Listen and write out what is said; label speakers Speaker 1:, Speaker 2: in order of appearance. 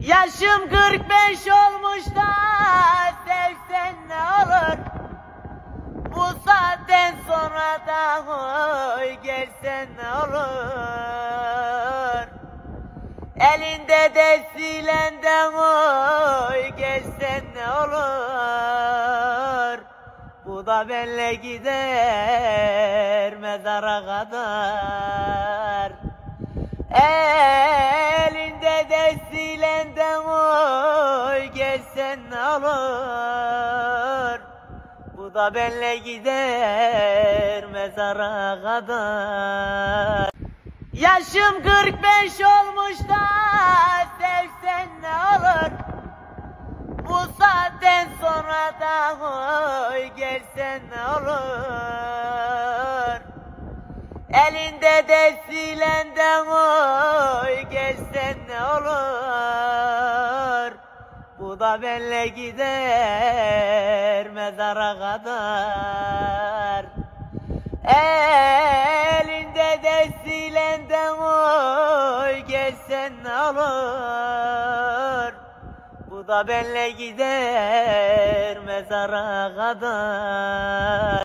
Speaker 1: Yaşım 45 olmuş da sevsen ne olur? Bu saatten sonra da oy gelsen ne olur? Elinde de silenden oy gelsen ne olur? Bu da benle gider mezara kadar. Elinde ne olur? Bu da benle gider mezara kadar. Yaşım 45 olmuş da sevsen ne olur? Bu saatten sonra da oy gelsen ne olur? Elinde de silenden oy Bu da benle gider mezara kadar. Elinde de silenden oy gelsen olur. Bu da benle gider mezara kadar